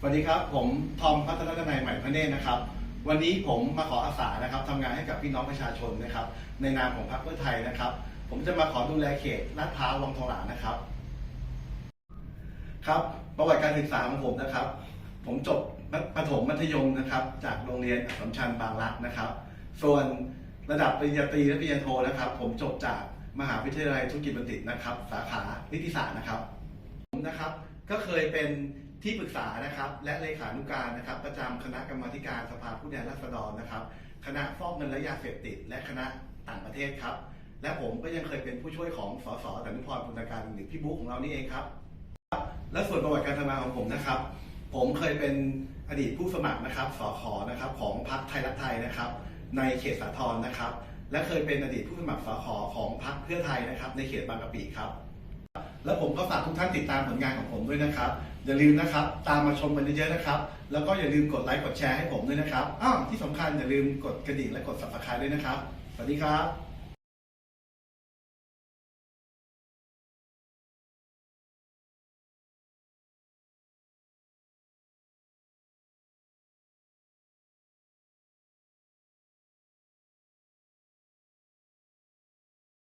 สวัสดีครับ ผมทอมพัฒนนายใหม่พระเนตรนะครับ วันนี้ผมมาขออาสานะครับทำงานให้กับพี่น้องประชาชนนะครับ ในนามของพรรคเพื่อไทยนะครับ ผมจะมาขอดูแลเขตลาดพร้าววังทองหลางนะครับ ครับประวัติการศึกษาของผมนะครับ ผมจบประถมมัธยมนะครับ จากโรงเรียนสมชัญบางรักนะครับ ส่วนระดับปริญญาตรีและปริญญาโทนะครับ ผมจบจากมหาวิทยาลัยธุรกิจบัณฑิตนะครับ สาขานิติศาสตร์นะครับ ผมนะครับก็เคยเป็น ที่ปรึกษานะครับและเลขานุการนะครับประจำคณะกรรมาธิการสภาผู้แทนราษฎรนะครับ คณะฟอกเงินและยาเสพติด และคณะต่างประเทศครับ และผมก็ยังเคยเป็นผู้ช่วยของสสดนุพรปุณการหรือพี่บุ๊กของเรานี่เองครับ และส่วนประวัติการทำงานของผมนะครับ ผมเคยเป็นอดีตผู้สมัครนะครับสขนะครับของพรรคไทยรักไทยนะครับ ในเขตสาทรนะครับ และเคยเป็นอดีตผู้สมัครสขของพรรคเพื่อไทยนะครับ ในเขตบางกะปิครับ แล้วผมก็ฝากทุกท่านติดตามผลงานของผมด้วยนะครับ อย่าลืมนะครับ ตามมาชมกันเยอะๆนะครับ แล้วก็อย่าลืมกดไลค์กดแชร์ให้ผมด้วยนะครับอ้าวที่สำคัญอย่าลืมกดกระดิ่งและกดสับสไครต์ด้วยนะครับ สวัสดีครับ